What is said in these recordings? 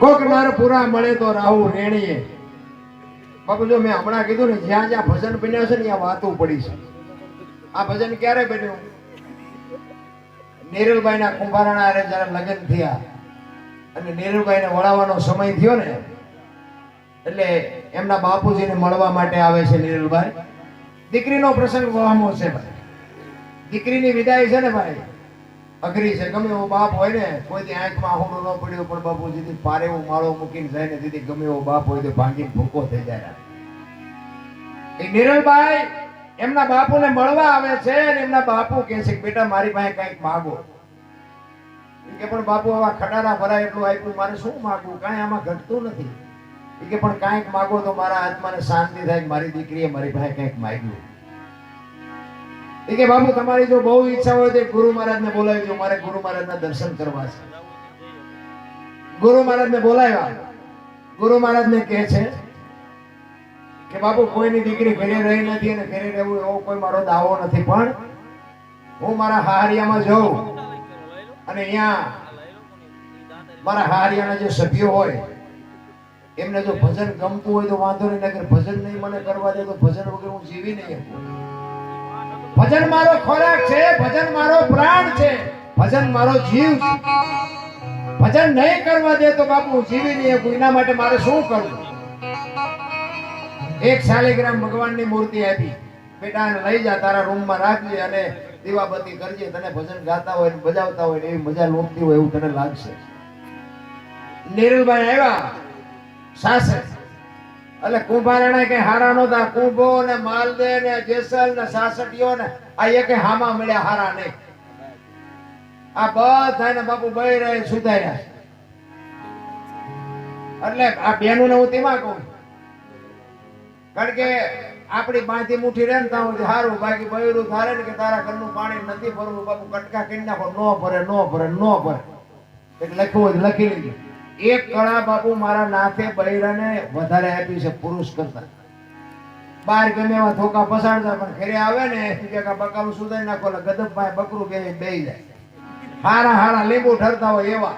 કોક નર પૂરા મળે તો રાહુ રેણીએ. બાપુ, જો મેં હમણાં કીધું ને, જ્યાં જ્યાં ભજન બન્યા છે ને, ત્યાં વાતો પડી છે. આ ભજન ક્યારે બન્યું? નીરલભાઈ ના કુંભારાના હારે જયારે લગ્ન થયા અને નીરલભાઈ ને વળાવવાનો સમય થયો ને, એટલે એમના બાપુજીને મળવા માટે આવે છે નીરલભાઈ. દીકરીનો પ્રસંગ વહમો છે, ભાઈ. દીકરીની વિદાય છે ને, ભાઈ? અઘરી છે. ગમે એવો બાપ હોય ને કોઈ આંખમાં આહુડું ન પડ્યો પણ બાપુજીથી પારે હું માળો મૂકીને જાય ને દીદી ગમે એવો બાપ હોય તો ભાંગીને ભૂકો થઈ જાય એ નિરલભાઈ એમના બાપુને મળવા આવે છે અને એમના બાપુ કહે છે બેટા, મારી પાસે કંઈક માગો. કે, પણ બાપુ, આવા ખટારા ભરાય એટલું આપ્યું, મારે શું માગવું? કાંઈ આમાં ઘટતું નથી. કે, પણ કાંઈક માગો તો મારા આત્માને શાંતિ થાય મારી દીકરીએ મારી પાસે કંઈક માગ્યું. ઈ કે બાપુ, તમારી જો બહુ ઈચ્છા હોય તો ગુરુ મહારાજને બોલાવી દો, મારે ગુરુ મહારાજના દર્શન કરવા છે. ગુરુ મહારાજને બોલાવ્યા. ગુરુ મહારાજને કહે છે કે બાપુ, કોઈની દીકરી ઘરે રહી નથી અને ઘરે રહેવું એવો કોઈ મારો દાવો નથી, પણ હું મારા હારિયામાં જઉં અને અહીંયા મારા હારિયાના જે સભ્યો હોય, એમને જો ભજન ગમતું હોય તો વાંધો નહીં નગર ભજન નહીં મને કરવા દે તો ભજન વગર હું જીવી નહીં શકું. ભજન મારો ખોરાક છે, ભજન મારો પ્રાણ છે, ભજન મારો જીવ છે. ભજન નહીં કરવા દે તો બાપુ, જીવી નહીં એના માટે મારે શું કરવું? એક શાલિગ્રામ ભગવાનની મૂર્તિ આપી. બેટા લઈ જા, તારા રૂમમાં રાખજે અને દીવાબત્તી કરજે. તને ભજન ગાતા હોય બજાવતા હોય એવી મજા લોકતી હોય એવું તને લાગશે. નીરલભાઈ આવ્યા. સાસરે. એટલે કુંભારણે કે હારા નહોતા. કુંભો ને માલદે ને જેસલ ને સાસટીઓ ને આ એકે હામા મળ્યા, હારા નહીં. આ બધાને બાપુ બહી રહે સુધાર્યા એટલે આ બેનું ને હું તેમાં કહું. કારણ કે આપણી બાંધી મુઠી રહે ને ત્યાં સારું બાકી બૈરું થારે ને કે તારા ઘરનું પાણી નથી ભરવું, બાપુ કટકા કરી નાખો, નો ભરે નો ભરે નો ભરે. એટલે લખવું લખી લેજો. એક કળા બાપુ મારા નાથે બૈરાને વધારે આપી છે પુરુષ કરતા. બાર ગમે એવા ધોકા પસાડતા પણ ઘરે આવે ને કે બકાલું સુધારી નાખો, એટલે ગદબ પાસે બકરું બે બેહી જાય. હારા હારા લીંબુ ઠરતા હોય એવા.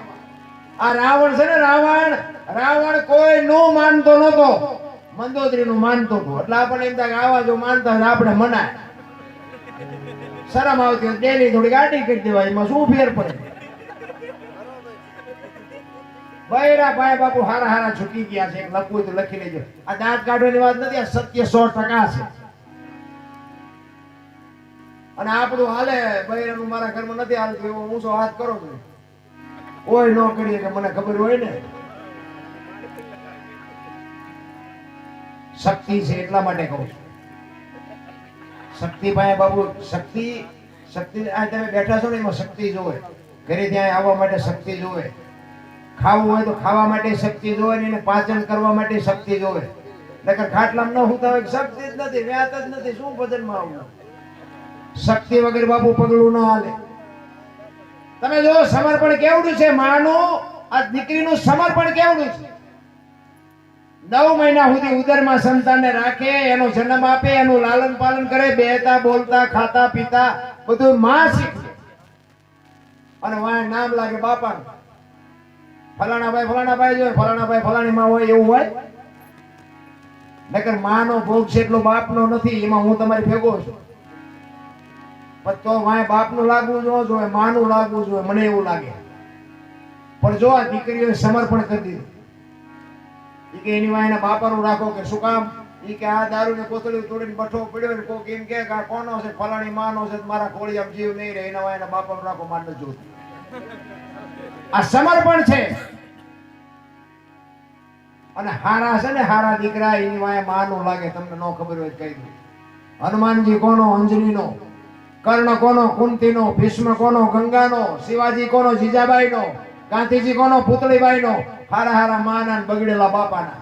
આ રાવણ છે ને રાવણ રાવણ કોઈ નું માનતો નતો. મંદોદરી નું માનતો હતો એટલે આપણને એમ થાય આવા જો માનતા હોય આપણે મનાય. શરમ આવતી ડેલી થોડી ગાડી કરી દેવાય, એમાં શું ફેર પડે? બૈરા ભાઈ બાપુ હારા હારા છૂટી ગયા છે. લખવું તો લખી લેજો. આ દાંત કાઢવાની વાત નથી, આ સત્ય સો ટકા છે. અને આપણું હાલે, બૈરાનું મારા ઘરમાં નથી હાલતું, એવો ઊંચો હાથ કરો છો. ઓય ન કરીએ કે મને ખબર હોય ને. શક્તિ છે એટલા માટે કહું છું. શક્તિ પાસે બાબુ શક્તિ શક્તિ, આ તમે બેઠા છો ને એમાં શક્તિ જોવે. ઘરે ત્યાં આવવા માટે શક્તિ જોવે. ખાવું હોય તો ખાવા માટે શક્તિ જોવે ને એને પાચન કરવા માટે શક્તિ જોવે. નકર ખાટલામાં ન હોતા હોય શક્તિ જ નથી, વ્યાત જ નથી, શું ભજનમાં આવવું શક્તિ વગર બાપુ પગલું ન હાલે. તમે જો, સમર્પણ કેવડું છે? માનું, આ દીકરીનું સમર્પણ કેવડું છે? નવ મહિના સુધી ઉદરમાં સંતાનને રાખે, એનો જન્મ આપે, એનું લાલન પાલન કરે, બેહતા, બોલતા, ખાતા, પીતા, બધું માં શીખે. અને વાય નામ લાગે બાપાનું. ફલાણા ભાઈ ફલાણા ભાઈ જોઈએ ફલાણા ભાઈ ફલાણી માં હોય એવું હોય? નકર માનો ભોગ છે એટલો બાપનો નથી, એમાં હું તમારી ભેગો છું. પણ તો વાય બાપનું લાગવું ન જોઈએ માનું લાગવું જોઈએ મને એવું લાગે. પણ જો આ દીકરીઓએ સમર્પણ કરી દીધું. એ કે એની વાયના બાપાનું રાખો કે શું કામ? ઈ કે આ દારૂને કોથળી તોડીને બઠો પડ્યો ને કોક એમ કે આ કોનો છે? ફલાણી માનો છે, મારા કોળી આમ જીવ નહીં રહે, એના વાયના બાપાનું રાખો માન જોતું આ સમર્પણ છે. અને હારા છે ને હારા દીકરા, એની વાય માનું લાગે, તમને ન ખબર હોય કહી દઉં. હનુમાનજી કોનો અંજનીનો કર્ણ કોનો, કુંતીનો, ભીષ્મ કોનો, ગંગાનો, શિવાજી કોનો, જીજાબાઈનો, ગાંધીજી કોનો, પુતળીબાઈનો, હારા હારા માના ને બગડેલા બાપાના.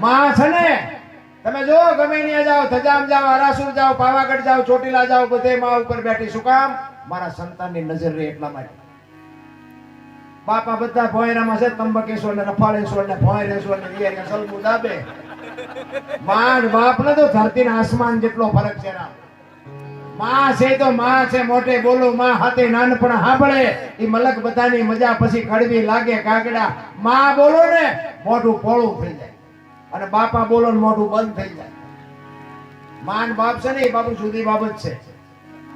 માં છે ને, તમે જો ગમે ત્યાં જાઓ થજામ જાઓ હરાસુર જાઓ, પાવાગઢ જાઓ, ચોટીલા જાઓ, બધે માં ઉપર બેઠી. શું કામ? મારા સંતાનની નજર રહે એટલા માટે. બાપા બધા ભોયરામાં છે તંબકેશ્વર ને રફાળેશ્વર ને ભોયરેશ્વર ને વિયર સલમુ દાબે. માંડ બાપ ને તો ધરતી ને આસમાન જેટલો ફરક છે રામમાં છે તો માં છે, મોટે બોલો, માં હાથે નાનપણ સાંભળે એ મલક બધાની મજા પછી કડવી લાગે કાગડા. માં બોલો ને, મોઢું પોળું થઈ જાય. અને બાપા બોલો ને મોઢું બંધ થઈ જાય. માન બાપ છે ને, એ બાપુ જુદી બાબત છે.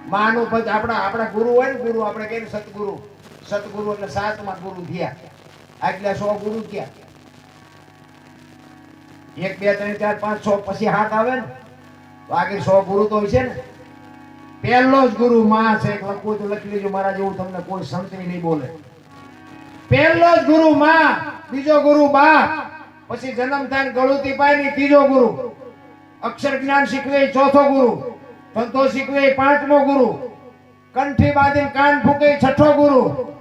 માનું પદ આપણા આપણા ગુરુ હોય ને, ગુરુ આપણે કહીએ ને સતગુરુ એટલે સાતમા ગુરુ થયા. આટલા સો ગુરુ થયા. એક, બે, ત્રણ, ચાર, પાંચ, છ, પછી હાથ આવે ને, બાકી સો ગુરુ તો છે ને. પહેલો જ ગુરુ માં છે લખવું તો લખી લેજો, મારા જેવું તમને કોઈ સંત નહીં બોલે. પહેલો જ ગુરુ માં, બીજો ગુરુ બા, પછી જન્મ થાય ગળુતી પાયની ત્રીજો ગુરુ. અક્ષર જ્ઞાન શીખવે ચોથો ગુરુ. સંતો શીખવે પાંચમો ગુરુ. કંઠી બાંધીને કાન ફૂકે છઠ્ઠો ગુરુ.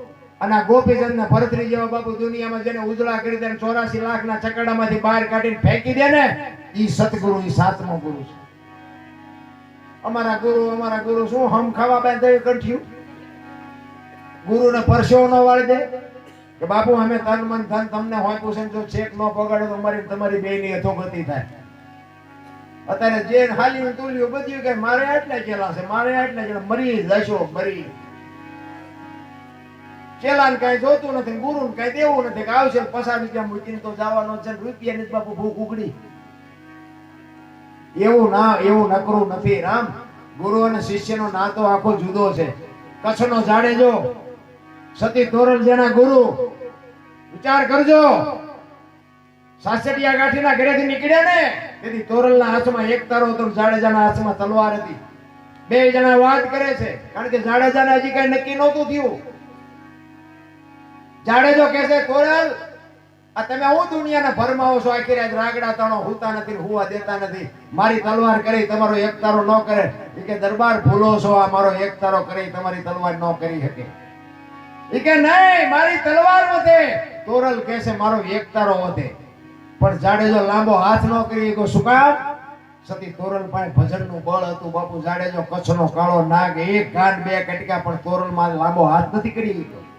અને આ ગોપીચંદ ને ભરતરી જેવા બાપુ દુનિયામાં જેને ઉજળા કરી દે ચોરાસી લાખ ના ચકડામાંથી બહાર કાઢીને ફેંકી દે ને એ સતગુરુ એ સાતમો ગુરુ છે. અમારા ગુરુ અમારા ગુરુ શું હમ ખાવા બાંધે કંઠ્યું? ગુરુને પરસેવો ન વાળી દે? કે બાપુ, અમે તન મન ધન તમને હોય પૂછે જો ચેક ન પગાડો તો અમારી તમારી બેની અધોગતિ થાય. અત્યારે જે હાલ્યું તુલ્યું બધું કે મારે આટલા ચેલા છે, મારે આટલા ચેલા મરી જશો, મરી. ચેલાને કઈ જોતું નથી ગુરુને કઈ દેવું નથી આવશે પસાર રૂપિયા મૂકીને તો જવાનો છે રૂપિયા ની બાપુ, ભૂખ ઉગડી. એવું ના, એવું નકરું નથી, રામ. ગુરુ અને શિષ્યનો નાતો આખો જુદો છે. કચ્છનો જાડેજો સતી તોરલ જેના ગુરુ. વિચાર કરજો. સાસઠિયા ગાંઠીના ઘરેથી નીકળ્યા ને, તેથી તોરલના હાથમાં એક તારો ને જાડેજાના હાથમાં તલવાર હતી. બે જણા વાત કરે છે. કારણ કે જાડેજાને હજી કઈ નક્કી નહોતું થયું. જાડેજો કે છે તોરલ આ તમે હું દુનિયાને ભરમાવો છો? આખી રાત રાગડા તણો હુતા નથી હોવા દેતા નથી. મારી તલવાર કરી, તમારો એક તારો ન કરે. એ કે દરબાર ભૂલો છો, આ મારો એક તારો કરી, તમારી તલવાર ન કરી શકે. એ કે નહીં, મારી તલવાર વધે. તોરલ કે છે, મારો એક તારો વધે. પણ જાડેજો લાંબો હાથ ન કરી શકો શું કામ? સતી તોરલ પાસે ભજનનું બળ હતું, બાપુ જાડેજો કચ્છનો કાળો નાગ એક ગાંઠ બે કટકા, પણ તોરલમાં લાંબો હાથ નથી કરી શક્યો.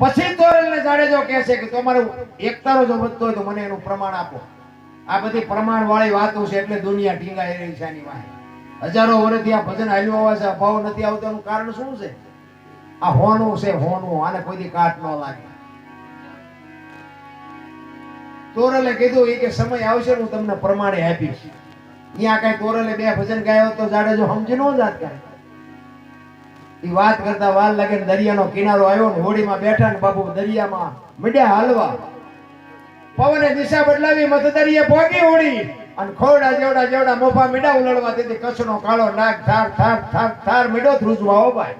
પછી તોરલને જાડેજો કહે છે કે તમારો એકતારો જો વધતો હોય તો મને એનું પ્રમાણ આપો. આ બધી પ્રમાણ વાળી વાતો છે એટલે દુનિયા ઢીંગાઈ રહી છે આની વાહે. હજારો વર્ષથી આ ભજન હાલ્યું આવે છે અભાવ નથી આવતો એનું કારણ શું છે? આ હોનું છે હોનું, આને કોઈ કાટ ન લાગે. તોરલે કીધું એ કે સમય આવશે હું તમને પ્રમાણે આપીશ. અહીંયા કઈ તોરલે બે ભજન ગાયો તો જાડેજો સમજી નો જાત કાંઈ. ઈ વાત કરતા વાર લાગે દરિયાનો કિનારો આવ્યો ને હોડીમાં બેઠા ને બાપુ દરિયામાં મીડ્યા હાલવા. પવને દિશા બદલાવી મત દરિયે પહોંચી હોડી અને ખોડા જેવડા જેવડા મોફા મીડા ઉલળવા તેથી કચ્છનો કાળો નાગ થાર થાર થાર થાર મીડો ધ્રુજવા હો ભાઈ.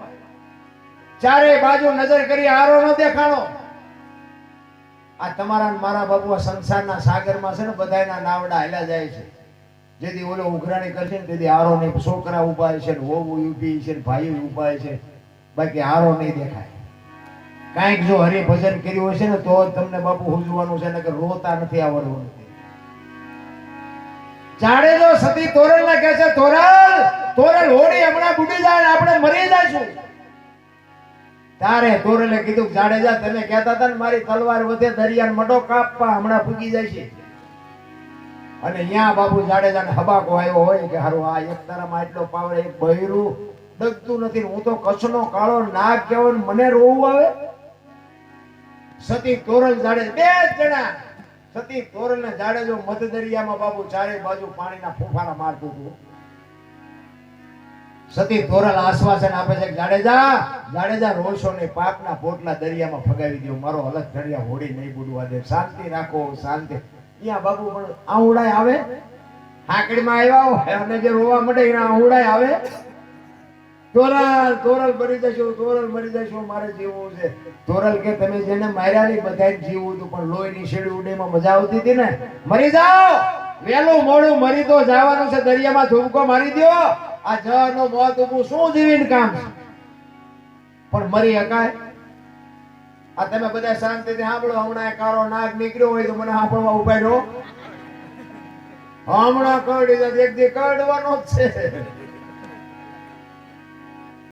ચારે બાજુ નજર કરી આરો નો દેખાણો. આ તમારા મારા બાપુ સંસારના સાગરમાં છે ને બધાના નાવડા હેલા જાય છે. જેથી ઓલો ઉઘરાણી કરશે ને તેથી આરો નહીં છોકરા ઊભા છે ને વહુ ઊભી છે ને ભાઈ ઊભા છે બાકી આરો નહીં દેખાય. કાંઈક જો હરિભજન કર્યું હશે ને તો તમને બાપુ હુજવાનું છે, નકર રોતા નથી આવડવું જાડેજો સતી તોરલ ને કહે છે, તોરલ તોરલ હોડી હમણાં બુડી જાય ને આપણે મરી જઈશું. તારે તોરલે કીધું જાડેજા, તમે કહેતા હતા ને મારી તલવાર વધે દરિયાને મડો કાપવા હમણાં ફૂગી જાય છે અને અહીંયા બાપુ જાડેજાને હબાકો આવ્યો હોય કે હારું, આ એક તારામાં એટલો પાવડે એક બહેરું ડગતું નથી હું તો કચ્છનો કાળો નાગ કહેવો મને રોવું આવે. સતી તોરલ જાડે, બે જણા. સતી તોરલ ને જાડેજો મધ દરિયામાં બાપુ ચારે બાજુ પાણીના ફૂફારા મારતું હતું. સતી તોરલ આશ્વાસન આપે છે જાડેજા જાડેજા રોશો ને પાપના પોટલા દરિયામાં ફગાવી દો મારો અલગ દરિયા હોડી નહીં બુડવા દે. શાંતિ રાખો, શાંતિ. અહીંયા બાબુ પણ આઉડાય આવે. હાકડીમાં આવ્યા અને જે રોવા મળે એના આવે. તોરલ તોરલ મરી જશો તોરલ મરી જશો, મારે જીવવું છે. તોરલ કે તમે જેને માર્યા ની બધા જીવવું હતું, પણ લોહીની શેડી ઉડેમાં મજા આવતી હતી ને? મરી જાઓ! વેલું મોડું મરી તો જવાનું છે, દરિયામાં ધૂમકો મારી દ્યો. આ જવાનો મોત ઉભું શું જીવીને કામ પણ મરી હકાય આ તમે બધા શાંતિથી સાંભળો, હમણાં કાળો નાગ નીકળ્યો હોય તો મને સાંભળવા ઊભા રહ્યો હમણાં કરડી એક દી કરડવાનો જ છે.